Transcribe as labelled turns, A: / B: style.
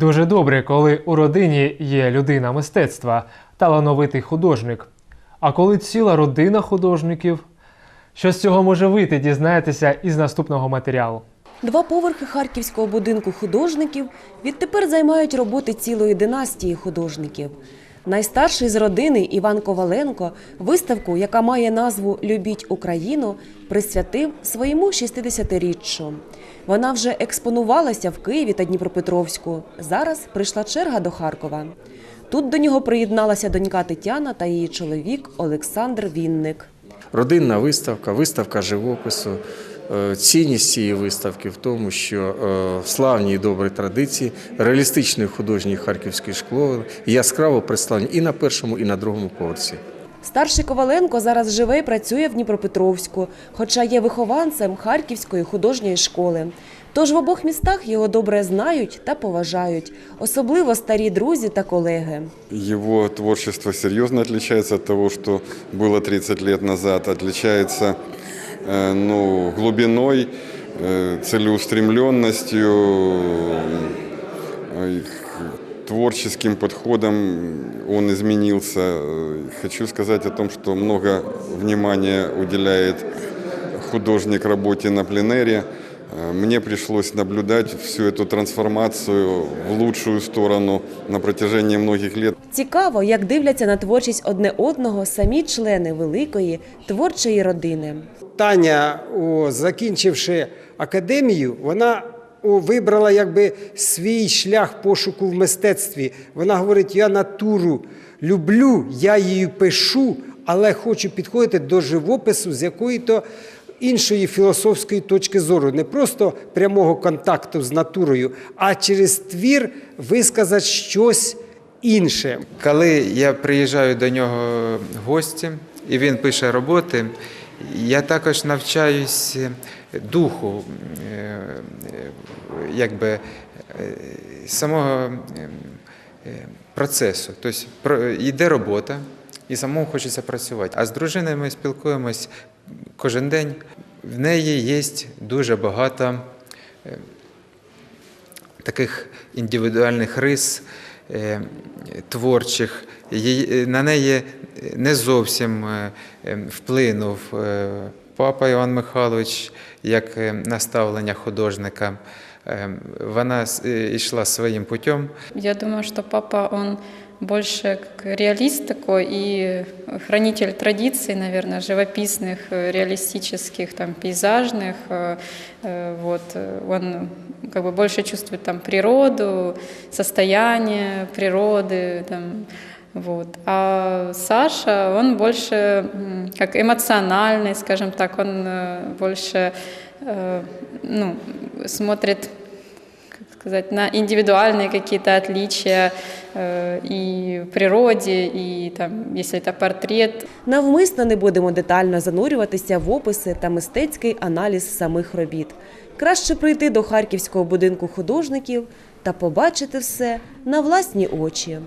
A: Дуже добре, коли у родині є людина мистецтва, талановитий художник. А коли ціла родина художників, що з цього може вийти, дізнаєтеся із наступного матеріалу.
B: Два поверхи харківського будинку художників відтепер займають роботи цілої династії художників. Найстарший з родини Іван Коваленко виставку, яка має назву Любіть Україну, присвятив своєму 60-річчю. Вона вже експонувалася в Києві та Дніпропетровську. Зараз прийшла черга до Харкова. Тут до нього приєдналася донька Тетяна та її чоловік Олександр Вінник.
C: Родинна виставка, виставка живопису. Е, Цінність цієї виставки в тому, що е, славні і добрі традиції реалістичної художньої харківської школи яскраво представлені і на першому, і на другому поверсі.
B: Старший Коваленко зараз живе і працює в Дніпропетровську, хоча є вихованцем Харківської художньої школи. Тож в обох містах його добре знають та поважають, особливо старі друзі та колеги.
D: Его творчество серьезно отличается от того, что было 30 лет назад. Отличается э, ну, глубиной, э, целеустремленностью, э, к- творческим подходом он изменился. Э, Хочу сказать о том, что много внимания уделяет художник работе на пленэре. Э, Мне пришлось наблюдать всю эту трансформацию в лучшую сторону на протяжении многих лет.
B: Цікаво, як дивляться на творчість одне одного самі члени великої творчої родини.
E: Таня, о, закінчивши академію, вона о, вибрала якби свій шлях пошуку в мистецтві. Вона говорить: я натуру люблю, я її пишу, але хочу підходити до живопису з якої-то іншої філософської точки зору, не просто прямого контакту з натурою, а через твір висказати щось інше.
F: Коли я приїжджаю до нього в гості, і він пише роботи, я також навчаюсь духу, е, е, якби е, самого е, е, процесу. Тобто йде робота, і самому хочеться працювати. А з дружиною ми спілкуємось кожен день. В неї є дуже багато е, таких індивідуальних рис е, творчих. На неї не зовсім е, е, вплинув е, папа Іван Михайлович як е, наставлення художника. Е, Вона с- е, йшла своїм путем.
G: Я думаю, что папа, он больше как реалист такой и хранитель традиций, наверное, живописных, э, реалистических, там, пейзажных. э, э, Вот. э, Он как бы больше чувствует там природу, состояние природы, там, вот. А Саша, он больше м, как эмоциональный, скажем так, он э, больше э, ну, смотрит как сказать, на индивидуальные какие-то отличия э, и в природе, и там, если это портрет,
B: Навмисно не будемо детально занурюватися в описи та мистецький аналіз самих робіт. Краще прийти до харківського будинку художників та побачити все на власні очі.